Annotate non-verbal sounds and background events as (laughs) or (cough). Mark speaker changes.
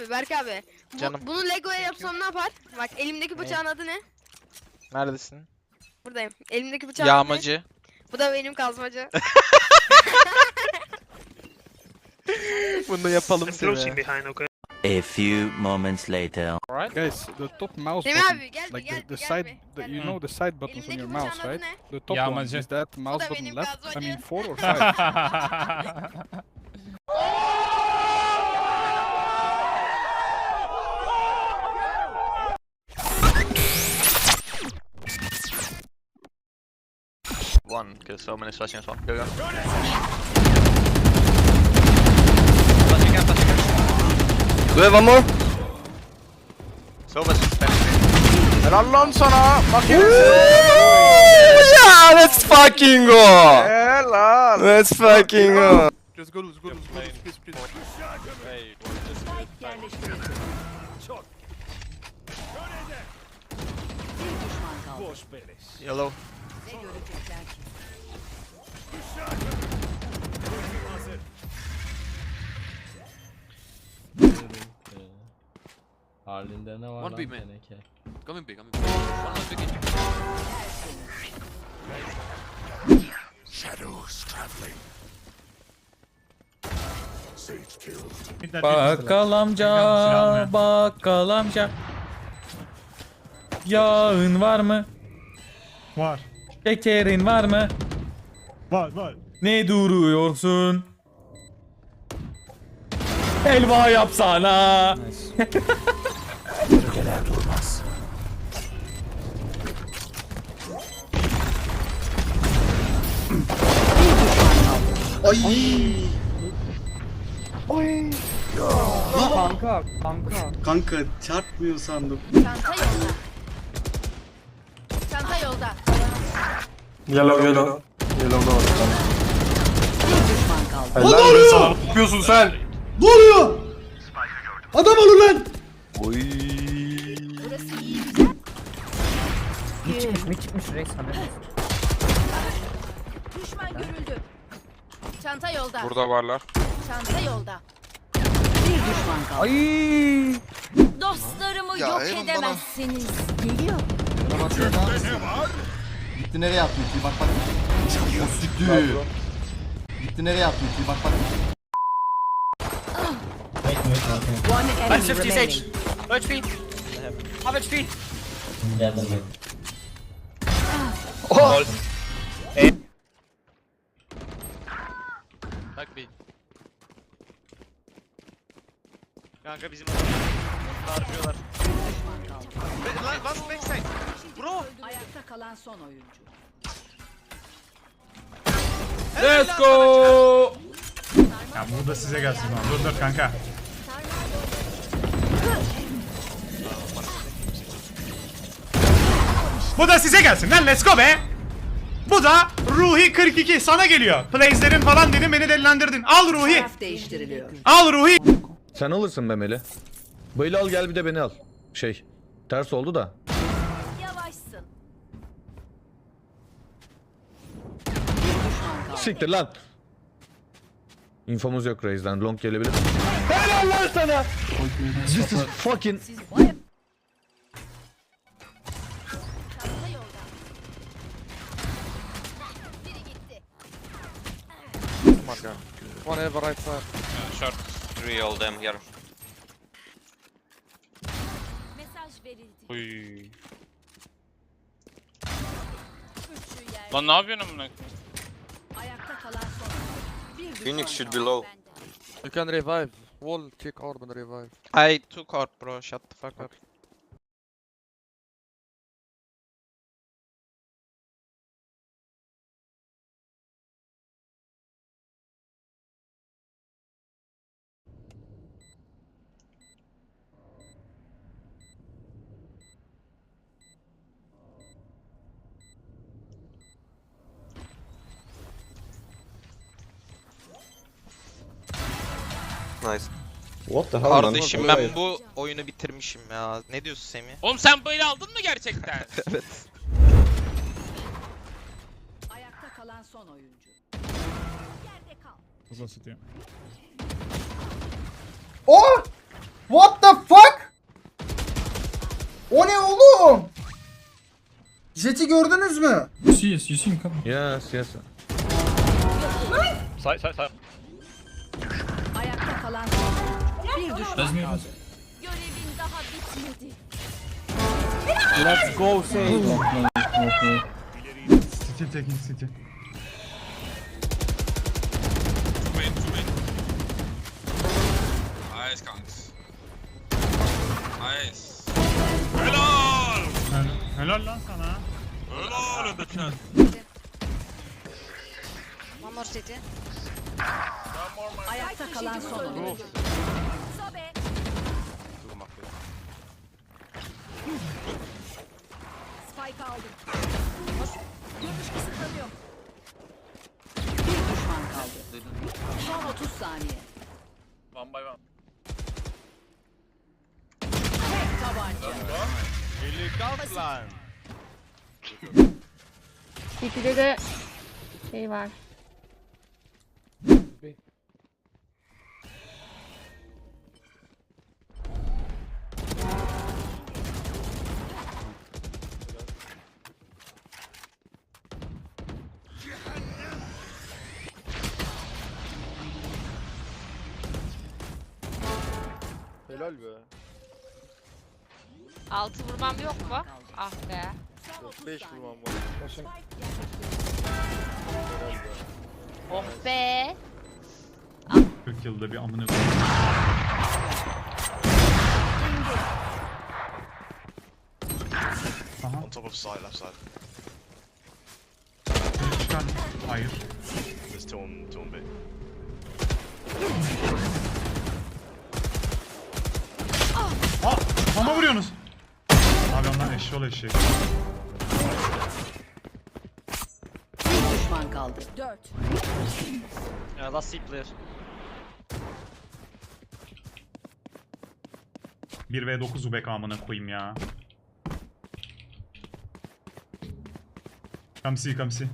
Speaker 1: abi Berk abi. Bu,
Speaker 2: Canım.
Speaker 1: Bunu Lego'ya yapsam ne yapar? Bak elimdeki bıçağın adı ne?
Speaker 2: Neredesin?
Speaker 1: Buradayım. Elimdeki bıçağın adı ne?
Speaker 2: Yağmacı.
Speaker 1: Bu da benim kazmacı. (laughs)
Speaker 2: Bunu yapalım
Speaker 3: closing
Speaker 2: seni.
Speaker 3: behind, okay?
Speaker 4: A few moments later.
Speaker 2: Alright.
Speaker 5: Guys, the top mouse
Speaker 1: Semih
Speaker 5: button,
Speaker 1: abi gel bir
Speaker 5: like
Speaker 1: gel
Speaker 5: the, the
Speaker 1: bir, gel
Speaker 5: side,
Speaker 1: bir,
Speaker 5: the,
Speaker 1: gel
Speaker 5: you know the side buttons on
Speaker 1: Elimdeki
Speaker 5: your
Speaker 1: bıçağın
Speaker 5: mouse,
Speaker 1: adı
Speaker 5: right?
Speaker 1: ne?
Speaker 5: The top one,
Speaker 6: Yağmacı.
Speaker 5: is that mouse button
Speaker 1: benim
Speaker 5: left? I mean four or (laughs) five? (laughs)
Speaker 7: One, because so many slashing as well. Go, go. Flashing again, flashing again.
Speaker 2: Do you have one more?
Speaker 7: Sova's standing.
Speaker 2: Helal lan sana. Bak Ya let's fucking go. Helal. Let's fucking go.
Speaker 5: Just go, let's go, let's go, please, please.
Speaker 7: Yellow.
Speaker 6: Halinde ne var
Speaker 8: One
Speaker 6: lan
Speaker 8: big man.
Speaker 6: teneke?
Speaker 8: Coming big, coming big. One more big in.
Speaker 6: Bakkal amca, bakkal amca. Yağın var mı?
Speaker 9: Var.
Speaker 6: Şekerin var mı?
Speaker 9: Var var.
Speaker 6: Ne duruyorsun? Helva yapsana.
Speaker 10: Kanka çarpmıyor sandım.
Speaker 1: Çanta yolda. Çanta yolda.
Speaker 9: Yellow yellow. Yellow'da var. Helal be sana. Ne yapıyorsun sen?
Speaker 10: Ne oluyor? Adam olun lan.
Speaker 1: Düşman görüldü. Çanta yolda.
Speaker 2: Burada varlar.
Speaker 1: Çanta yolda. Dostlarımı yok edemezsiniz. Geliyor.
Speaker 10: Gitti nereye attın ki bak bak. O gitti. Gitti nereye attın ki bak bak.
Speaker 8: That's 50 sage. HP. Half HP. Back B.
Speaker 7: Kanka bizim harcıyorlar. Be- Lan bas backside. Bro.
Speaker 1: Ayakta kalan son oyuncu.
Speaker 6: Let's go.
Speaker 9: Ya bu da size gelsin lan. Dur dur kanka. Bu da size gelsin lan let's go be. Bu da Ruhi 42 sana geliyor. Plays'lerin falan dedim beni delilendirdin. Al Ruhi.
Speaker 1: değiştiriliyor.
Speaker 9: Al Ruhi.
Speaker 11: Sen alırsın be Meli. Böyle al gel bir de beni al. Şey ters oldu da. Siktir lan. İnfomuz yok Raze'den. Long gelebilir. Helal lan sana. This is fucking...
Speaker 1: Çanta yolda. Biri gitti.
Speaker 2: One ever right side.
Speaker 7: Short. Three all them here.
Speaker 1: Mesaj verildi.
Speaker 8: Uy. Lan ne yapıyorsun amına?
Speaker 1: Ayakta
Speaker 7: Phoenix should be low.
Speaker 2: You can revive. Wall kick orb and revive. I took out bro. Shut the fuck up.
Speaker 7: Nice.
Speaker 11: What the hell
Speaker 2: Kardeşim ben bu oyunu bitirmişim ya. Ne diyorsun Semih?
Speaker 8: Oğlum sen böyle aldın mı gerçekten? (laughs)
Speaker 2: evet.
Speaker 1: Ayakta kalan son oyuncu. Yerde kal.
Speaker 9: Uzun tutuyor.
Speaker 10: Oh! What the fuck? O ne oğlum? Jet'i gördünüz mü?
Speaker 12: You see you see him coming.
Speaker 11: Yes yes.
Speaker 13: Ayakta kalan kaldı.
Speaker 12: let's
Speaker 13: Görevin daha bitmedi.
Speaker 12: Let's go, say.
Speaker 9: Still taking city.
Speaker 14: Nice kanks. Nice.
Speaker 9: Helal lan sana.
Speaker 13: One more city. Ayakta kalan son oyuncu. Sobe. Spike aldım. Görüş kısıtlanıyor. Bir düşman kaldı. Son 30 saniye.
Speaker 14: One by one.
Speaker 13: Tek tabanca.
Speaker 3: TP'de de şey var.
Speaker 13: Altı vurmam yok mu? Ah be. 5 vurmam var. Oh be.
Speaker 9: 40 yılda bir amına Aha.
Speaker 15: On top of side, left side.
Speaker 9: Çıkar. Hayır.
Speaker 15: There's two on, two on B.
Speaker 9: Kafama vuruyorsunuz. Abi onlar eşşoğlu eşek.
Speaker 13: Bir düşman kaldı. 4.
Speaker 15: Yeah, last C player.
Speaker 9: 1v9 ubek amına koyayım ya. Come see.